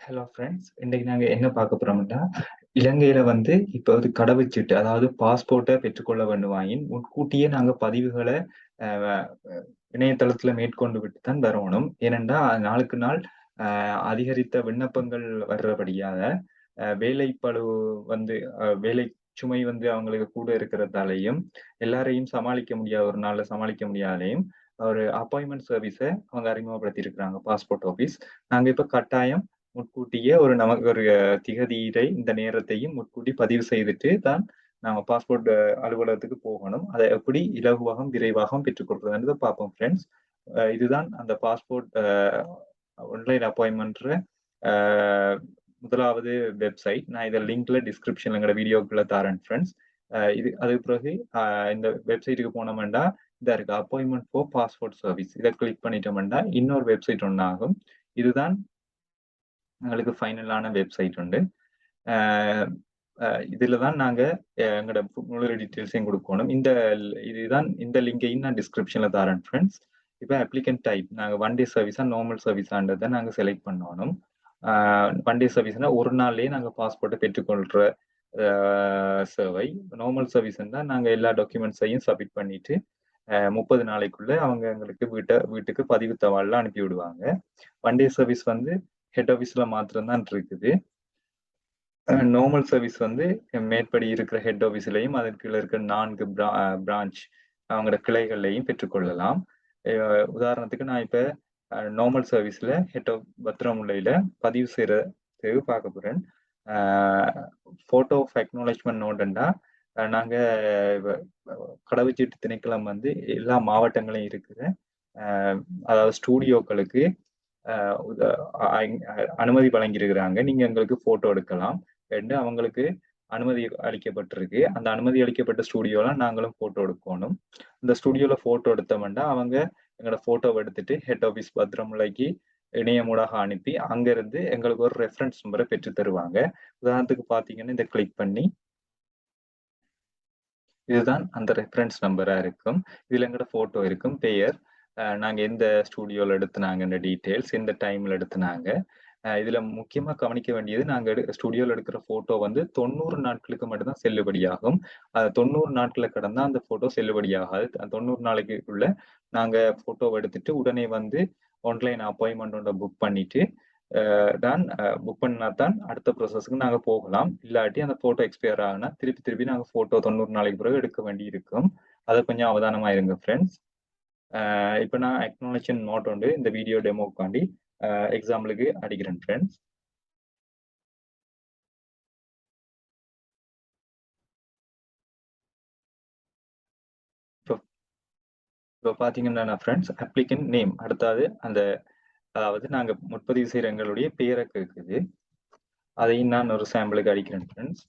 Hello friends இன்னைக்கு நாங்க என்ன பார்க்க போறோம்னா இலங்கையில வந்து இப்போ வந்து கடவுச்சீட்டு அதாவது பாஸ்போர்ட்டை பெற்றுக்கொள்ள வேண்டுமாயின் முன்கூட்டியே நாங்க பதிவுகளை அஹ், இணையதளத்துல மேற்கொண்டு விட்டு தான் வரணும். ஏனென்றா நாளுக்கு நாள் அதிகரித்த விண்ணப்பங்கள் வர்றபடியாக வேலைப்பழு வந்து வேலை சுமை வந்து அவங்களுக்கு கூட இருக்கிறதாலையும் எல்லாரையும் சமாளிக்க முடியாத ஒரு நாள்ல சமாளிக்க முடியாதையும் ஒரு அப்பாயின்மெண்ட் சர்வீஸை அவங்க அறிமுகப்படுத்தி இருக்கிறாங்க பாஸ்போர்ட் ஆஃபீஸ் நாங்க இப்ப கட்டாயம் முன்கூட்டியே ஒரு நமக்கு ஒரு திகதியை இந்த நேரத்தையும் முன்கூட்டி பதிவு செய்துட்டு தான் நாம பாஸ்போர்ட் அலுவலகத்துக்கு போகணும். அதை எப்படி இலகுவாகவும் விரைவாகவும் பெற்றுக்கொள்றதுன்றதை பார்ப்போம் ஃப்ரெண்ட்ஸ் இதுதான் அந்த பாஸ்போர்ட் ஆன்லைன் அப்பாயின்மெண்ட் முதலாவது வெப்சைட் நான் இதை லிங்க்ல டிஸ்கிரிப்ஷன்ல எங்களோட வீடியோக்குள்ள தரேன் ஃப்ரெண்ட்ஸ் இது அதுக்கு பிறகு இந்த வெப்சைட்டுக்கு போனோம்னா இதா இருக்கு அப்பாயின்மெண்ட் ஃபார் பாஸ்போர்ட் சர்வீஸ் இதை கிளிக் பண்ணிட்டோம்னா இன்னொரு வெப்சைட் ஒன்று ஆகும் இதுதான் எங்களுக்கு ஃபைனலான வெப்சைட் உண்டு. இதில் தான் நாங்கள் எங்களோட முழு டீட்டெயில்ஸையும் கொடுக்கணும். இந்த இதுதான் இந்த லிங்கையும் நான் டிஸ்கிரிப்ஷனில் தரேன் ஃப்ரெண்ட்ஸ் இப்போ அப்ளிகன் டைப் நாங்கள் ஒன் டே சர்வீஸாக நார்மல் சர்வீஸான்றதை நாங்கள் செலக்ட் பண்ணணும். ஒன் டே சர்வீஸ்னால் ஒரு நாள்லேயே நாங்கள் பாஸ்போர்ட்டை பெற்றுக்கொள்கிற சேவை நார்மல் சர்வீஸ்னா நாங்கள் எல்லா டாக்குமெண்ட்ஸையும் சப்மிட் பண்ணிட்டு முப்பது நாளைக்குள்ள அவங்க எங்களுக்கு வீட்டை வீட்டுக்கு பதிவு தவாலில் அனுப்பி விடுவாங்க ஒன் டே சர்வீஸ் வந்து ஹெட் ஆஃபீஸ்ல மாத்திரம் தான் இருக்குது. நார்மல் சர்வீஸ் வந்து மேற்படி இருக்கிற ஹெட் ஆஃபீஸ்லையும் அதற்கு கீழே இருக்கிற நான்கு பிரான்ச் அவங்களோட கிளைகள்லையும் பெற்றுக்கொள்ளலாம் உதாரணத்துக்கு நான் இப்போ நார்மல் சர்வீஸில் ஹெட் ஆஃப் பத்திரமுல்லையில் பதிவு செய்யறதுக்கு பார்க்க போகிறேன் ஃபோட்டோ ஆஃப் அக்னாலேஜ்மெண்ட் நோட்டுண்டா நாங்கள் கடவுச்சீட்டு திணைக்களம் வந்து எல்லா மாவட்டங்களையும் இருக்கிற அதாவது ஸ்டூடியோக்களுக்கு அனுமதி வழங்கியிருக்கிறாங்க. நீங்க எங்களுக்கு போட்டோ எடுக்கலாம். என்று அவங்களுக்கு அனுமதி அளிக்கப்பட்டிருக்கு. அந்த அனுமதி அளிக்கப்பட்ட ஸ்டூடியோல நாங்களும் போட்டோ எடுக்கணும். இந்த ஸ்டூடியோல போட்டோ எடுத்தோம்னா அவங்க எங்களோட போட்டோவை எடுத்துட்டு ஹெட் ஆஃபீஸ் பத்திரமுலைக்கு இணையமூடாக அனுப்பி அங்கிருந்து எங்களுக்கு ஒரு ரெஃபரன்ஸ் நம்பரை பெற்று தருவாங்க. உதாரணத்துக்கு பாத்தீங்கன்னா இதை கிளிக் பண்ணி இதுதான் அந்த ரெஃபரன்ஸ் நம்பரா இருக்கும். இதுல எங்கட போட்டோ இருக்கும். பெயர் நாங்கள் எந்த ஸ்டூடியோவில் எடுத்துனாங்கன்ற டீட்டெயில்ஸ் எந்த டைமில் எடுத்துனாங்க. இதில் இதுல முக்கியமா கவனிக்க வேண்டியது நாங்க எடு ஸ்டுடியோல எடுக்கிற போட்டோ வந்து தொண்ணூறு நாட்களுக்கு மட்டும்தான் செல்லுபடியாகும். தொண்ணூறு நாட்களை கடந்தா அந்த போட்டோ செல்லுபடியாகாது. தொண்ணூறு தொண்ணூறு நாளைக்குள்ள நாங்க போட்டோவை எடுத்துட்டு உடனே வந்து ஆன்லைன் அப்பாயின்மெண்ட் புக் பண்ணிட்டு தான் புக் பண்ணா தான் அடுத்த ப்ராசஸ்க்கு நாங்க போகலாம். இல்லாட்டி அந்த போட்டோ எக்ஸ்பயர் ஆகுனா திருப்பி திருப்பி நாங்க போட்டோ தொண்ணூறு நாளைக்கு பிறகு எடுக்க வேண்டி இருக்கும். அதை கொஞ்சம் அவதானமா இருங்க ஃப்ரெண்ட்ஸ் இப்போ நான் அக்னாலஜன் நோட் உண்டு. இந்த வீடியோ டெமோக்காண்டி எக்ஸாம்பிளுக்கு அடிக்கிறேன் ஃப்ரெண்ட்ஸ் இப்போ இப்போ பார்த்தீங்கன்னா ஃப்ரெண்ட்ஸ் அப்ளிகன் நேம் அடுத்தது அந்த அதாவது நாங்கள் முற்பதிவு செய்கிற எங்களுடைய பெயரை கேட்குது அதையும் நான் ஒரு சாம்பிளுக்கு அடிக்கிறேன் ஃப்ரெண்ட்ஸ்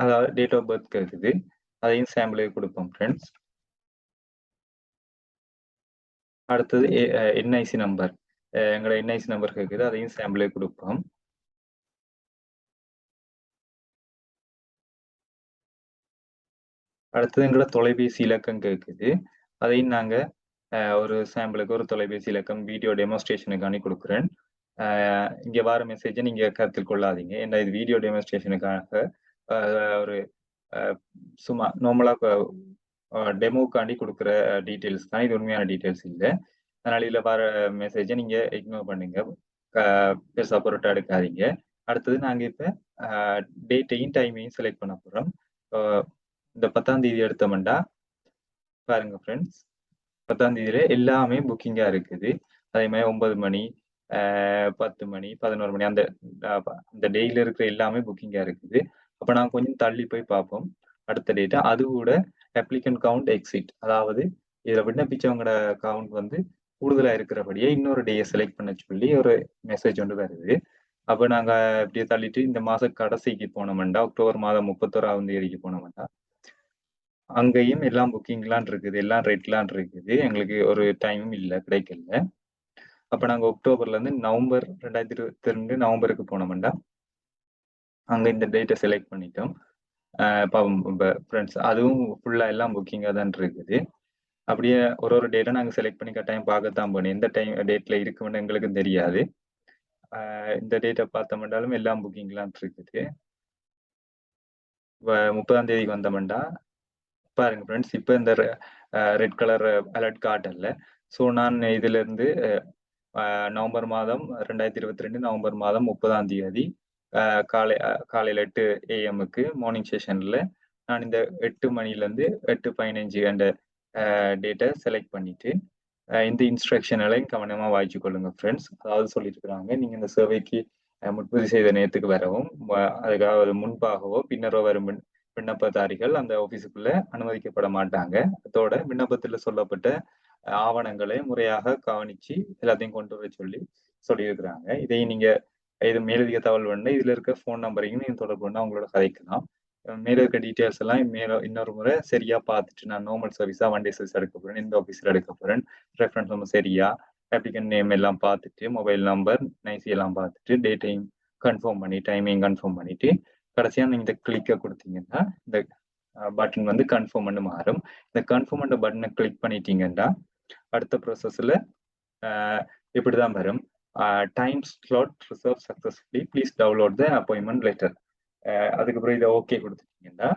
அதாவது டேட் ஆஃப் பர்த் கேட்குது அதையும் சாம்பிளுக்கு கொடுப்போம் ஃப்ரெண்ட்ஸ் அடுத்தது என்ஐசி நம்பர் எங்களோட என்ஐசி நம்பர் கேட்குது அதையும் சாம்பிளே கொடுப்போம். அடுத்தது எங்களோட தொலைபேசி இலக்கம் கேட்குது அதையும் நாங்கள் ஒரு சாம்பிளுக்கு ஒரு தொலைபேசி இலக்கம் வீடியோ டெமோஸ்ட்ரேஷனுக்காண்டி கொடுக்குறேன். இங்கே வர மெசேஜை நீங்கள் கருத்தில் கொள்ளாதீங்க. ஏன்னா இது வீடியோ டெமோஸ்ட்ரேஷனுக்காக ஒரு சும்மா நார்மலாக டெமோக்காண்டி கொடுக்குற டீட்டெயில்ஸ் தான். இது உண்மையான டீட்டெயில்ஸ் இல்லை. அதனால இதில் வர மெசேஜை நீங்கள் இக்னோர் பண்ணுங்க. பெருசாக பொருட்டா எடுக்காதீங்க. அடுத்தது நாங்கள் இப்போ டேட்டையும் டைமையும் செலக்ட் பண்ண போகிறோம் இந்த பத்தாம் தேதி எடுத்தோம்டா. பாருங்க ஃப்ரெண்ட்ஸ் பத்தாம் தேதியில எல்லாமே புக்கிங்காக இருக்குது. அதே மாதிரி ஒன்பது மணி பத்து மணி பதினோரு மணி அந்த அந்த டேயில் இருக்கிற எல்லாமே புக்கிங்காக இருக்குது. அப்போ நான் கொஞ்சம் தள்ளி போய் பார்ப்போம். அடுத்த டேட்டா அது கூட அப்ளிகன் கவுண்ட் எக்ஸிட் அதாவது இதில் விண்ணப்பிச்சவங்களோட கவுண்ட் வந்து கூடுதலாக இருக்கிறபடியே இன்னொரு டேயை செலக்ட் பண்ண சொல்லி ஒரு மெசேஜ் ஒன்று வருது. அப்போ நாங்கள் இப்படியே தள்ளிட்டு இந்த மாத கடைசிக்கு போனோம்டா அக்டோபர் மாதம் முப்பத்தோராம் தேதிக்கு போனோம்டா. அங்கேயும் எல்லாம் புக்கிங்லாம் இருக்குது எல்லாம் ரேட்லாம் இருக்குது. எங்களுக்கு ஒரு டைமும் இல்லை கிடைக்கல. அப்போ நாங்கள் அக்டோபர்லேருந்து நவம்பர் ரெண்டாயிரத்தி இருபத்தி ரெண்டு நவம்பருக்கு போனோம்டா. அங்கே இந்த டேட்டை செலக்ட் பண்ணிட்டோம். ஃப்ரெண்ட்ஸ் அதுவும் ஃபுல்லாக எல்லாம் புக்கிங்காக தான் இருக்குது. அப்படியே ஒரு ஒரு டேட்டை நாங்கள் செலக்ட் பண்ணி கட்டாயம் பார்க்கத்தான் போனோம் எந்த டைம் டேட்டில் இருக்குன்னு எங்களுக்கு தெரியாது. இந்த டேட்டை பார்த்தோம்னாலும் எல்லாம் புக்கிங்லாம் இருக்குது. முப்பதாம் தேதிக்கு வந்தோம்னா பாருங்க ஃப்ரெண்ட்ஸ் இப்போ இந்த ரெட் கலர் அலர்ட் காட்டல ஸோ நான் இதுலேருந்து நவம்பர் மாதம் ரெண்டாயிரத்தி இருபத்தி ரெண்டு நவம்பர் மாதம் முப்பதாம் தேதி காலை காலையில் எட்டு ஏஎம்முக்கு மார்னிங் செஷனில் நான் இந்த எட்டு மணிலேருந்து எட்டு பதினஞ்சு அந்த டேட்டை செலக்ட் பண்ணிவிட்டு இந்த இன்ஸ்ட்ரக்ஷனெல்லாம் கவனமாக வாய்ச்சி கொள்ளுங்க ஃப்ரெண்ட்ஸ் அதாவது சொல்லியிருக்கிறாங்க நீங்கள் இந்த சேவைக்கு முன்பதிவு செய்த நேரத்துக்கு வரவும் அதுக்காக முன்பாகவோ பின்னரோ வரும் விண்ணப்பதாரிகள் அந்த ஆஃபீஸுக்குள்ள அனுமதிக்கப்பட மாட்டாங்க. அதோட விண்ணப்பத்தில் சொல்லப்பட்ட ஆவணங்களை முறையாக கவனிச்சு எல்லாத்தையும் கொண்டு வர சொல்லி சொல்லியிருக்கிறாங்க. இதையும் நீங்கள் இது மேலதிக தகவல் வேணும் இதுல இருக்க ஃபோன் நம்பரையும் நீங்க தொடர்பு பண்ணா அவங்களோட கதைக்கலாம். மேல இருக்க டீட்டெயில்ஸ் எல்லாம் மேல இன்னொரு முறை சரியா பார்த்துட்டு நான் நார்மல் சர்வீஸா வண்டி சர்வீஸ் எடுக்க போறேன். இந்த ஆஃபீஸில் எடுக்க போறேன். ரெஃபரன்ஸ் நம்ம சரியா? அப்ளிகன் நேம் எல்லாம் பார்த்துட்டு மொபைல் நம்பர் நைசி எல்லாம் பார்த்துட்டு டேட்டையும் கன்ஃபார்ம் பண்ணி டைமிங் கன்ஃபார்ம் பண்ணிட்டு கடைசியா நீங்க இந்த கிளிக்கை கொடுத்தீங்கன்னா இந்த பட்டன் வந்து கன்ஃபார்ம் பண்ணு மாறும். இந்த கன்ஃபார்ம் பண்ண பட்டனை கிளிக் பண்ணிட்டீங்கன்னா அடுத்த ப்ராசஸ்ல இப்படிதான் வரும். Time slot reserve successfully please download the appointment letter அதுக்கப்புறம் இதை ஓகே கொடுத்துட்டீங்கன்னா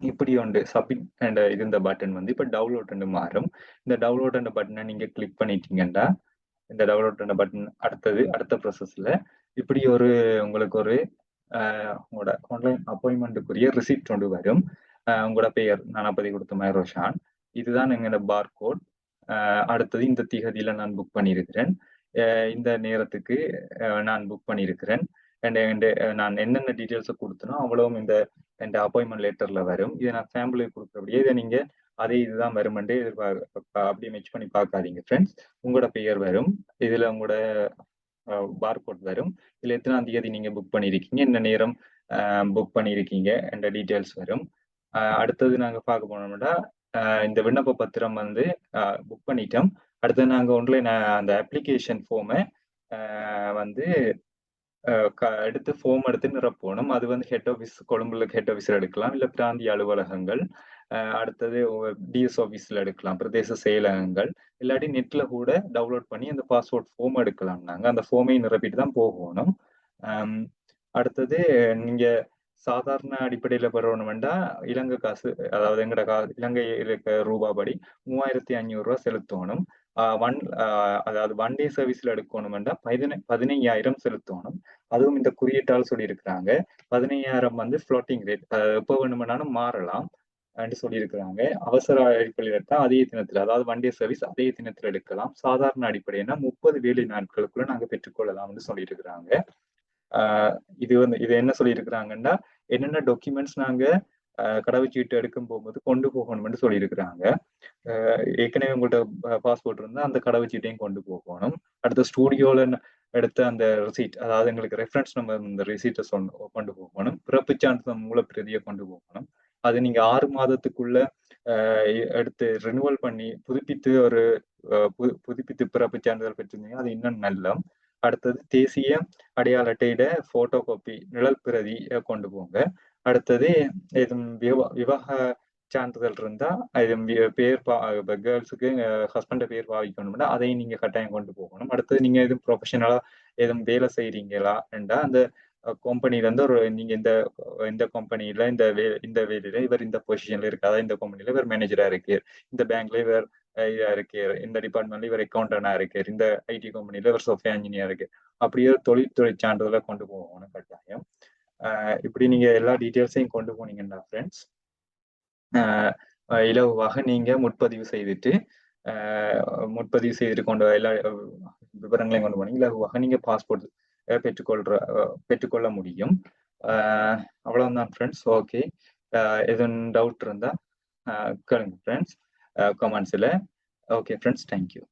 இப்படி உண்டு சப்மிட் அண்ட் இது இந்த பட்டன் வந்து இப்போ டவுன்லோட் மாறும். இந்த டவுன்லோட் அண்ட் பட்டனை நீங்கள் கிளிக் பண்ணிட்டீங்கன்னா இந்த டவுன்லோட் அண்ட் பட்டன் அடுத்தது அடுத்த ப்ராசஸில் இப்படி ஒரு உங்களுக்கு ஒரு உங்களோட ஆன்லைன் அப்பாயின்மெண்ட்டுக்குரிய ரிசிப்ட் ஒன்று வரும். உங்களோட பெயர் நானாபதி கொடுத்த மாதிரி ரோஷான். இதுதான் எங்களோட பார் கோட் அடுத்தது இந்த திகதியில் நான் புக் பண்ணியிருக்கிறேன். இந்த நேரத்துக்கு நான் புக் பண்ணியிருக்கிறேன். அண்ட் நான் என்னென்ன டீட்டெயில்ஸை கொடுத்தனோ அவ்வளவும் இந்த என் அப்பாயின்மெண்ட் லெட்டர்ல வரும். இதை நான் ஃபேமிலிக்கு கொடுக்குறபடியே இதை நீங்க அதே இதுதான் வருமெண்டே எதிர்பார்க்க அப்படியே மெச் பண்ணி பார்க்காதீங்க ஃப்ரெண்ட்ஸ் உங்களோட பெயர் வரும். இதுல உங்களோட பார்கோட் வரும். இதுல எத்தனாம் தேதி நீங்க புக் பண்ணியிருக்கீங்க என்ன நேரம் புக் பண்ணியிருக்கீங்க என்ற டீட்டெயில்ஸ் வரும். அடுத்தது நாங்க பார்க்க போனோம்னா இந்த விண்ணப்ப பத்திரம் வந்து புக் பண்ணிட்டோம். அடுத்து நாங்கள் ஒன்றில் அந்த அப்ளிகேஷன் ஃபார்மை வந்து எடுத்து ஃபார்ம் எடுத்து நிரப்பணும். அது வந்து ஹெட் ஆஃபீஸ் கொழும்புல ஹெட் ஆஃபீஸில் எடுக்கலாம். இல்லை பிராந்திய அலுவலகங்கள் அடுத்தது டிஎஸ் ஆஃபீஸில் எடுக்கலாம். பிரதேச செயலகங்கள். இல்லாட்டி நெட்டில் கூட டவுன்லோட் பண்ணி அந்த பாஸ்போர்ட் ஃபார்ம் எடுக்கலாம் நாங்கள் அந்த ஃபார்மை நிரப்பிட்டு தான் போகணும். அடுத்தது நீங்கள் சாதாரண அடிப்படையில் பெறணுமெண்டா இலங்கை காசு அதாவது எங்கட கா இலங்கை இருக்க ரூபா படி மூவாயிரத்தி ஐநூறுரூவா செலுத்தணும். ஒன் அதாவது ஒன் டே சர்வீஸ்ல எடுக்கணும்னா பதினை பதினையாயிரம் செலுத்தணும். அதுவும் இந்த குறியீட்டால் சொல்லியிருக்கிறாங்க. பதினையாயிரம் வந்து ஃப்ளோட்டிங் ரேட் எப்போ வேணுமென்னாலும் மாறலாம் என்று சொல்லியிருக்கிறாங்க. அவசர அடிப்படையில் எடுத்தால் அதே தினத்தில் அதாவது ஒன் டே சர்வீஸ் அதே தினத்தில் எடுக்கலாம். சாதாரண அடிப்படையினா முப்பது வேலை நாட்களுக்குள்ள நாங்கள் பெற்றுக்கொள்ளலாம்னு சொல்லியிருக்கிறாங்க. இது வந்து இது என்ன சொல்லியிருக்கிறாங்கன்னா என்னென்ன டாக்குமெண்ட்ஸ் நாங்கள் கடவுச்சீட்டு எடுக்கும் போகும்போது கொண்டு போகணும்னு சொல்லியிருக்கிறாங்க. ஏற்கனவே உங்கள்கிட்ட பாஸ்போர்ட் இருந்தால் அந்த கடவுச்சீட்டையும் கொண்டு போகணும். அடுத்த ஸ்டூடியோவில் எடுத்த அந்த ரிசீட் அதாவது எங்களுக்கு ரெஃபரன்ஸ் நம்ம இந்த ரிசீட்டை சொன்ன கொண்டு போகணும். பிறப்பு சான்றிதழ் மூலப்பிரதியை கொண்டு போகணும். அது நீங்க ஆறு மாதத்துக்குள்ள எடுத்து ரினுவல் பண்ணி புதுப்பித்து ஒரு புதுப்பித்து பிறப்பு சான்றிதழ் பெற்றிருந்தீங்க அது இன்னும் நல்ல. அடுத்தது தேசிய அடையாள அட்டையிட போட்டோ காப்பி நிழல் பிரதி கொண்டு போங்க. அடுத்தது இது விவாக சான்றிதழ் இருந்தா இது பேர் பா கேர்ள்ஸுக்கு ஹஸ்பண்ட பேர் பாவிக்கணும்னா அதையும் நீங்க கட்டாயம் கொண்டு போகணும். அடுத்தது நீங்க எதுவும் ப்ரொஃபஷனலா எதுவும் வேலை செய்யறீங்களா என்றா அந்த கம்பெனில இருந்து ஒரு நீங்க இந்த இந்த கம்பெனில இந்த வே இந்த வேலையில இவர் இந்த பொசிஷன்ல இருக்காதா இந்த கம்பெனில இவர் மேனேஜரா இருக்கு இந்த பேங்க்ல இவர் இதா இருக்கு இந்த டிபார்ட்மெண்ட்ல இவர் அக்கௌண்டனா இருக்கு இந்த ஐடி கம்பெனில இவர் சோஃபியா இன்ஜினியர் இருக்கு அப்படியே தொழில்துறை சான்றிதழை கொண்டு போகணும் கட்டாயம். இப்படி நீங்க எல்லா டீட்டெயில்ஸையும் கொண்டு போனீங்கன்னா ஃப்ரெண்ட்ஸ் இலவாக நீங்க முற்பதிவு செய்துட்டு முற்பதிவு செய்துட்டு கொண்டு எல்லா விவரங்களையும் கொண்டு போனீங்க. இலவாக நீங்க பாஸ்போர்ட் பெற்றுக்கொள்ற பெற்றுக்கொள்ள முடியும். அவ்வளவுதான் ஃப்ரெண்ட்ஸ் ஓகே எதுவும் டவுட் இருந்தா கேளுங்க ஃப்ரெண்ட்ஸ் கமெண்ட்ஸில் ஓகே ஃப்ரெண்ட்ஸ் தேங்க்யூ